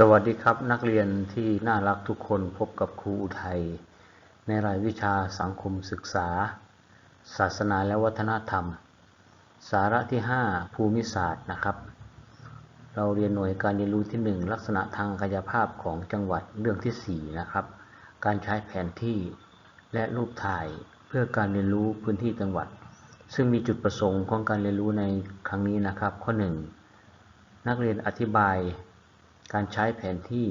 สวัสดีครับนักเรียนที่น่ารักทุกคนพบกับครูอุทัย ในรายวิชาสังคมศึกษา ศาสนาและวัฒนธรรม สาระที่ 5 ภูมิศาสตร์นะครับ เราเรียนหน่วยการเรียนรู้ที่ 1 ลักษณะทางกายภาพของจังหวัดเรื่องที่ 4 นะครับ การใช้แผนที่และรูปถ่ายเพื่อการเรียนรู้พื้นที่จังหวัด ซึ่งมีจุดประสงค์ของการเรียนรู้ในครั้งนี้นะครับ ข้อ 1 นักเรียนอธิบาย การใช้แผนที่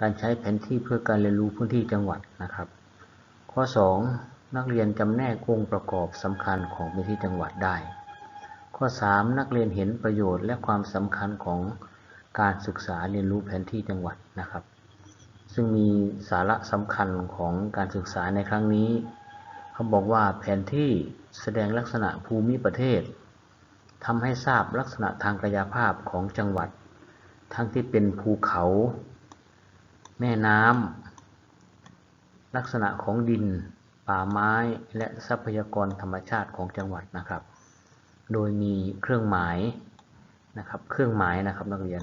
การใช้แผนที่เพื่อการเรียนรู้พื้นที่จังหวัดนะครับ ข้อ 2 นักเรียนจำแนกองค์ประกอบสำคัญของพื้นที่จังหวัดได้ ข้อ 3 นักเรียนเห็นประโยชน์และความสำคัญของการศึกษาเรียนรู้แผนที่จังหวัดนะครับ ซึ่งมีสาระสำคัญของการศึกษาในครั้งนี้เขาบอกว่าแผนที่แสดงลักษณะภูมิประเทศทำให้ทราบลักษณะทางกายภาพของจังหวัด ทั้งที่เป็นภูเขา แม่น้ำลักษณะของดิน ป่าไม้และทรัพยากรธรรมชาติของจังหวัดนะครับ โดยมีเครื่องหมายนะครับ เครื่องหมายนะครับนักเรียน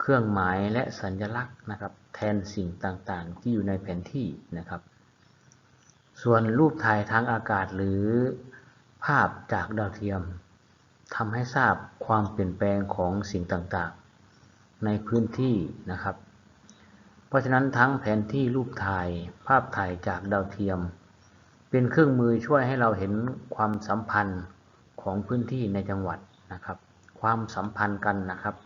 เครื่องหมายและสัญลักษณ์นะครับ แทนสิ่งต่างๆ ที่อยู่ในแผนที่นะครับ ส่วนรูปถ่ายทางอากาศหรือภาพจากดาวเทียมทำให้ทราบความเปลี่ยนแปลงของสิ่งต่างๆ ในพื้นที่นะครับ เพราะฉะนั้นทั้งแผนที่รูปถ่ายภาพถ่ายจากดาวเทียม เป็นเครื่องมือช่วยให้เราเห็นความสัมพันธ์ของพื้นที่ในจังหวัดนะครับ ความสัมพันธ์กันนะครับ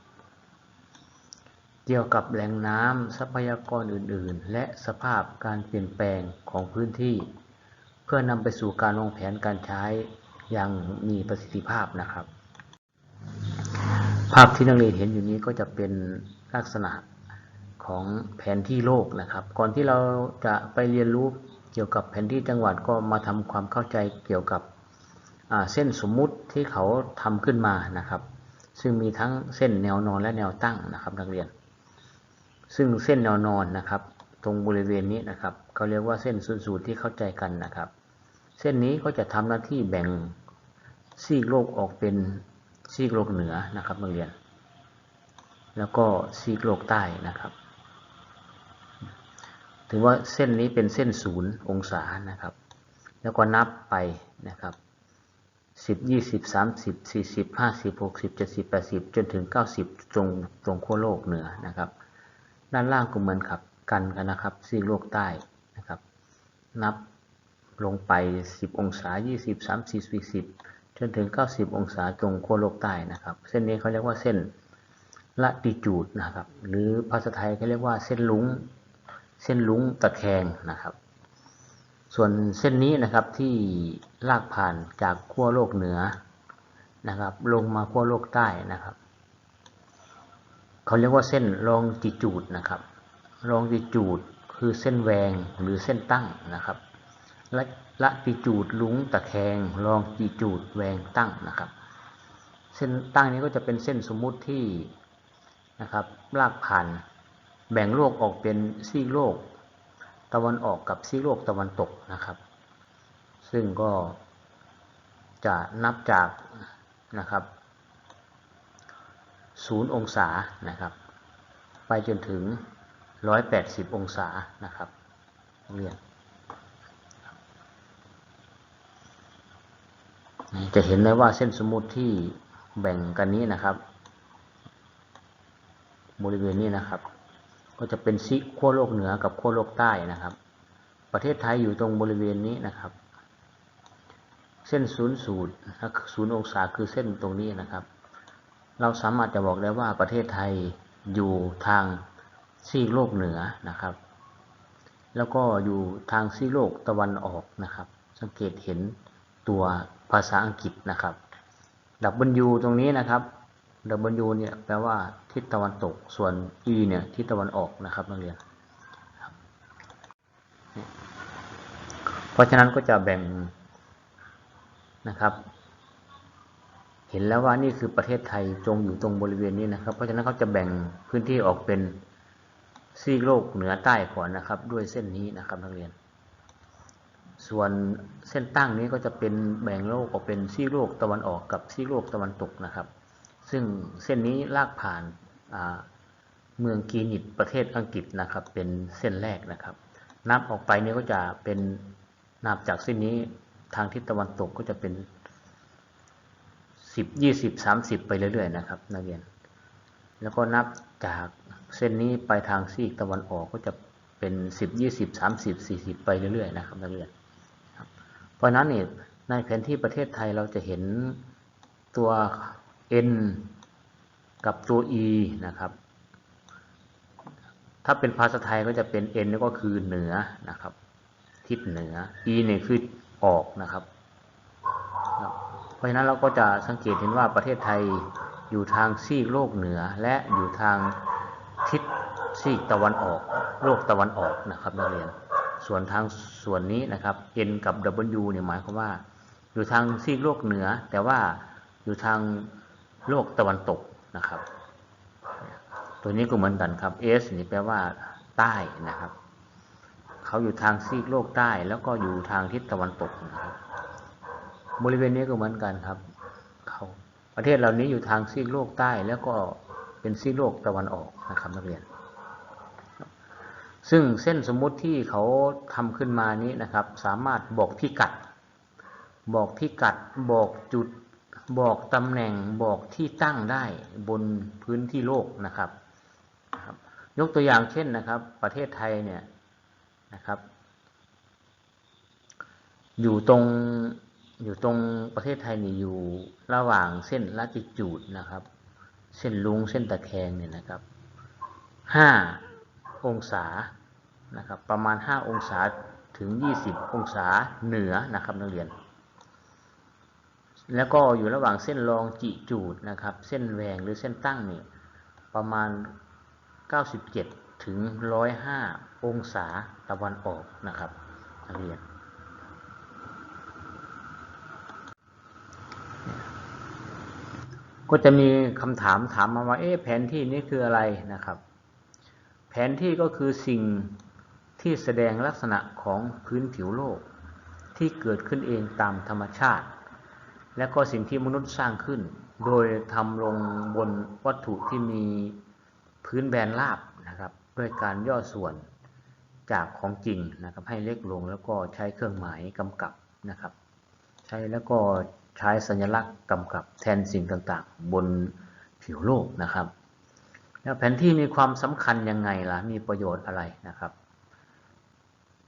เกี่ยวกับแหล่งน้ำทรัพยากรอื่น ๆ และสภาพการเปลี่ยนแปลงของพื้นที่ เพื่อนำไปสู่การวางแผนการใช้อย่างมีประสิทธิภาพนะครับ ภาพที่นักเรียนเห็นอยู่นี้ก็จะเป็นลักษณะของแผนที่โลกนะครับ ก่อนที่เราจะไปเรียนรู้เกี่ยวกับแผนที่จังหวัดก็มาทำความเข้าใจเกี่ยวกับเส้นสมมุติที่เขาทำขึ้นมานะครับ ซึ่งมีทั้งเส้นแนวนอนและแนวตั้งนะครับ นักเรียน ซึ่งเส้นแนวนอนนะครับ ตรงบริเวณนี้นะครับเขาเรียกว่าเส้นศูนย์สูตรที่เข้าใจกันนะครับ เส้นนี้ก็จะทำหน้าที่แบ่งซีกโลกออกเป็น ซีกโลกเหนือนะครับนักเรียน แล้วก็ซีกโลกใต้นะครับ ถือว่าเส้นนี้เป็นเส้นศูนย์องศานะครับ แล้วก็นับไปนะครับสิบยี่สิบสามสิบสี่สิบห้าสิบหกสิบเจ็ดสิบแปดสิบจนถึงเก้าสิบตรงตรงขั้วโลกเหนือนะครับ ด้านล่างก็เหมือนครับกันกันนะครับซีกโลกใต้นะครับ นับลงไปสิบองศายี่สิบสามสิบสี่สิบ จนถึง 90 องศาตรงขั้วโลกใต้นะครับ เส้นนี้เขาเรียกว่าเส้นละติจูดนะครับ หรือภาษาไทยเขาเรียกว่าเส้นลุงเส้นลุงตะแคงนะครับ ส่วนเส้นนี้นะครับที่ลากผ่านจากขั้วโลกเหนือนะครับ ลงมาขั้วโลกใต้นะครับเขาเรียกว่าเส้นรองจิจูดนะครับรองจิจูดคือเส้นแหวงหรือเส้นตั้งนะครับ และ ละติจูดลุงตะแคงลองติจูดแหวงตั้งนะครับ เส้นตั้งนี้ก็จะเป็นเส้นสมมุติที่นะครับลากผ่านแบ่งโลกออกเป็นซีกโลก ตะวันออกกับซีกโลกตะวันตกนะครับ ซึ่งก็จะนับจากนะครับศูนย์องศานะครับ ไปจนถึง 180 องศานะครับเรียน จะเห็นได้ว่าเส้นสมมุติที่แบ่งกันนี้นะครับ บริเวณนี้นะครับ ก็จะเป็นซีขั้วโลกเหนือกับขั้วโลกใต้นะครับ ประเทศไทยอยู่ตรงบริเวณนี้นะครับ เส้นศูนย์สูตรศูนย์องศาคือเส้นตรงนี้นะครับ เราสามารถจะบอกได้ว่าประเทศไทยอยู่ทางซีโลกเหนือนะครับ แล้วก็อยู่ทางซีโลกตะวันออกนะครับ สังเกตเห็นตัว ภาษาอังกฤษนะครับ W ตรงนี้นะครับ W เนี่ยแปลว่าทิศตะวันตก ส่วน E เนี่ยทิศตะวันออกนะครับนักเรียน เพราะฉะนั้นก็จะแบ่งนะครับ เห็นแล้วว่านี่คือประเทศไทยจงอยู่ตรงบริเวณนี้นะครับ เพราะฉะนั้นเขาจะแบ่งพื้นที่ออกเป็นซีกโลกเหนือใต้ก่อนนะครับ ด้วยเส้นนี้นะครับนักเรียน ส่วนเส้นตั้งนี้ก็จะเป็นแบ่งโลกออกเป็นซีโลกตะวันออกกับซีโลกตะวันตกนะครับ ซึ่งเส้นนี้ลากผ่านเมืองกีนิตประเทศอังกฤษนะครับ เป็นเส้นแรกนะครับ นับออกไปนี่ก็จะเป็นนับจากเส้นนี้ทางทิศตะวันตกก็จะเป็นสิบยี่สิบสามสิบไปเรื่อยๆนะครับนักเรียน แล้วก็นับจากเส้นนี้ไปทางซีกตะวันออกก็จะเป็นสิบยี่สิบสามสิบสี่สิบไปเรื่อยๆนะครับนักเรียน เพราะนั้นเนี่ยในแผนที่ประเทศไทยเราจะเห็นตัว n กับตัว e นะครับ ถ้าเป็นภาษาไทยก็จะเป็น n ก็คือเหนือนะครับ ทิศเหนือ e เนี่ยคือออกนะครับครับเพราะฉะนั้นเราก็จะสังเกตเห็นว่าประเทศไทยอยู่ทางซีกโลกเหนือและอยู่ทางทิศซีกตะวันออก โลกตะวันออกนะครับนักเรียน ส่วนทางส่วนนี้นะครับ n กับ w เนี่ยหมายความว่า อยู่ทางซีกโลกเหนือ แต่ว่าอยู่ทางโลกตะวันตกนะครับ ตัวนี้ก็เหมือนกันครับ s นี่แปลว่า ใต้นะครับเขาอยู่ทางซีกโลกใต้ แล้วก็อยู่ทางทิศตะวันตกนะครับ บริเวณนี้ก็เหมือนกันครับเขาประเทศเหล่านี้อยู่ทางซีกโลกใต้แล้วก็เป็นซีกโลกตะวันออกนะครับนักเรียน ซึ่งเส้นสมมุติที่เขาทำขึ้นมานี้นะครับ สามารถบอกพิกัด บอกพิกัด บอกจุด บอกตำแหน่ง บอกที่ตั้งได้บนพื้นที่โลกนะครับ ยกตัวอย่างเช่นนะครับ ประเทศไทยเนี่ยนะครับ อยู่ตรงอยู่ตรงประเทศไทยนี่อยู่ระหว่างเส้นลัติจูดนะครับ เส้นลุงเส้นตะแคงเนี่ยนะครับห้าองศา นะครับประมาณห้าองศาถึงยี่สิบองศาเหนือนะครับนักเรียน แล้วก็อยู่ระหว่างเส้นรองจิจูดนะครับ เส้นแหวงหรือเส้นตั้งนี่ประมาณ 97 ถึง 105 องศาตะวันออกนะครับนักเรียนก็จะมีคำถามถามมาว่าเอ๊ะแผนที่นี้คืออะไรนะครับ แผนที่ก็คือสิ่ง ที่แสดงลักษณะของพื้นผิวโลก ที่เกิดขึ้นเองตามธรรมชาติ และก็สิ่งที่มนุษย์สร้างขึ้น โดยทำลงบนวัตถุที่มีพื้นแบนราบนะครับด้วยการย่อส่วนจากของจริงนะครับให้เล็กลงแล้วก็ใช้เครื่องหมายกำกับนะครับ ใช้แล้วก็ใช้สัญลักษณ์กำกับแทนสิ่งต่างๆ บนผิวโลกนะครับ แล้วแผนที่มีความสำคัญยังไงล่ะมีประโยชน์อะไรนะครับ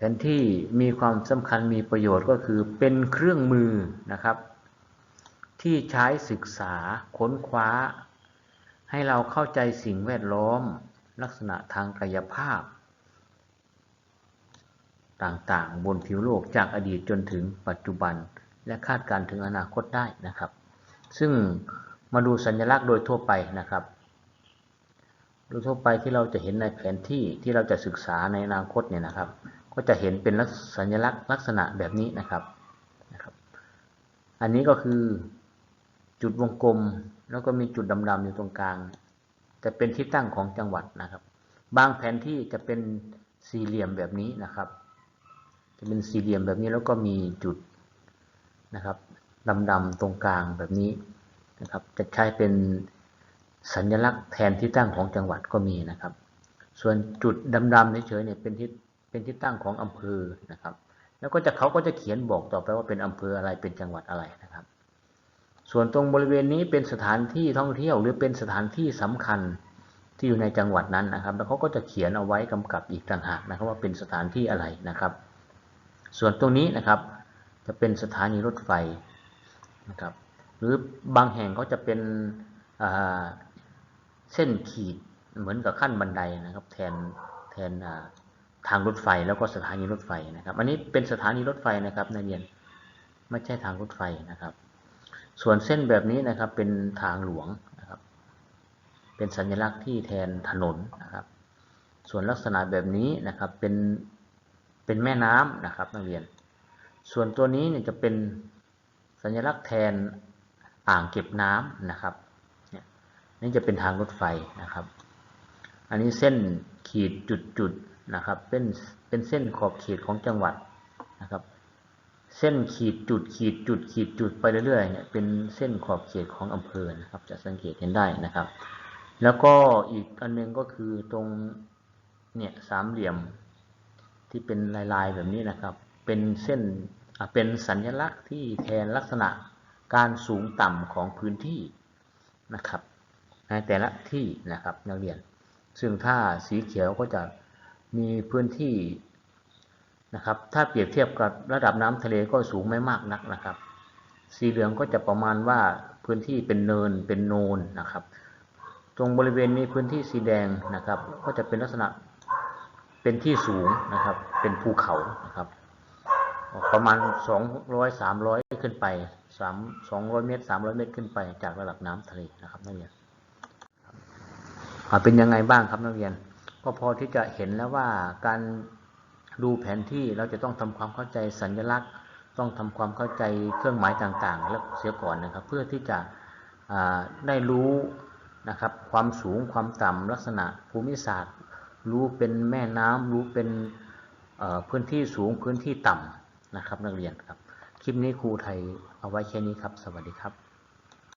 ผนที่มีความสำคัญมีประโยชน์ก็คือเป็นเครื่องมือนะครับ ที่ใช้ศึกษาค้นคว้า ให้เราเข้าใจสิ่งแวดล้อม ลักษณะทางกายภาพ ต่างๆ บนผิวโลกจากอดีตจนถึงปัจจุบัน และคาดการณ์ถึงอนาคตได้นะครับ ซึ่งมาดูสัญลักษณ์โดยทั่วไปนะครับโดยทั่วไปที่เราจะเห็นในแผนที่ที่เราจะศึกษาในอนาคตเนี่ยนะครับ ก็จะเห็นเป็นสัญลักษณ์ลักษณะแบบนี้นะครับนะครับ อันนี้ก็คือจุดวงกลมแล้วก็มีจุดดำๆอยู่ตรงกลาง จะเป็นที่ตั้งของจังหวัดนะครับ บางแผนที่จะเป็นสี่เหลี่ยมแบบนี้นะครับ จะเป็นสี่เหลี่ยมแบบนี้แล้วก็มีจุดนะครับดำๆตรงกลางแบบนี้นะครับ จะใช้เป็นสัญลักษณ์แทนที่ตั้งของจังหวัดก็มีนะครับ ส่วนจุดดำๆเฉยๆเนี่ยเป็นที่ เป็นที่ตั้งของอำเภอนะครับ แล้วก็จะเขาก็จะเขียนบอกต่อไปว่าเป็นอำเภออะไรเป็นจังหวัดอะไรนะครับ ส่วนตรงบริเวณนี้เป็นสถานที่ท่องเที่ยว หรือเป็นสถานที่สำคัญที่อยู่ในจังหวัดนั้นนะครับ แล้วเขาก็จะเขียนเอาไว้กำกับอีกต่างหากนะครับ ว่าเป็นสถานที่อะไรนะครับ ส่วนตรงนี้นะครับ จะเป็นสถานีรถไฟนะครับ หรือบางแห่งเขาจะเป็นเส้นขีดเหมือนกับขั้นบันไดนะครับ แทนแทน ทางรถไฟแล้วก็สถานีรถไฟนะครับ อันนี้เป็นสถานีรถไฟนะครับนักเรียนไม่ใช่ทางรถไฟนะครับ ส่วนเส้นแบบนี้นะครับเป็นทางหลวงนะครับ เป็นสัญลักษณ์ที่แทนถนนนะครับ ส่วนลักษณะแบบนี้นะครับเป็นเป็นแม่น้ำนะครับนักเรียน ส่วนตัวนี้เนี่ยจะเป็นสัญลักษณ์แทนอ่างเก็บน้ำนะครับเนี่ยนี่จะเป็นทางรถไฟนะครับ อันนี้เส้นขีดจุดจุด นะครับ เป็นเป็นเส้นขอบเขตของจังหวัดนะครับ เส้นขีดจุดขีดจุดขีดจุดไปเรื่อยๆเนี่ยเป็นเส้นขอบเขตของอำเภอนะครับ จะสังเกตเห็นได้นะครับ แล้วก็อีกอันหนึงก็คือตรงเนี่ยสามเหลี่ยมที่เป็นลายๆแบบนี้นะครับ เป็นเส้นเป็นสัญลักษณ์ที่แทนลักษณะการสูงต่ำของพื้นที่นะครับในแต่ละที่นะครับนักเรียน ซึ่งถ้าสีเขียวก็จะ มีพื้นที่นะครับ ถ้าเปรียบเทียบกับระดับน้ำทะเลก็สูงไม่มากนักนะครับ สีเหลืองก็จะประมาณว่าพื้นที่เป็นเนินเป็นโนนนะครับ ตรงบริเวณนี้พื้นที่สีแดงนะครับ ก็จะเป็นลักษณะเป็นที่สูงนะครับ เป็นภูเขานะครับ ประมาณ 200 300 ขึ้นไป3 200 เมตร 300 เมตรขึ้นไปจากระดับน้ำทะเลนะครับนักเรียนเป็นยังไงบ้างครับนักเรียน ก็พอที่จะเห็นแล้วว่าการดูแผนที่เราจะต้องทำความเข้าใจสัญลักษณ์ ต้องทำความเข้าใจเครื่องหมายต่างๆ แล้วเสียก่อนนะครับ เพื่อที่จะได้รู้นะครับความสูงความต่ำลักษณะภูมิศาสตร์ รู้เป็นแม่น้ำรู้เป็นพื้นที่สูงพื้นที่ต่ำนะครับ นักเรียนครับ คลิปนี้ครูไทยเอาไว้แค่นี้ครับ สวัสดีครับ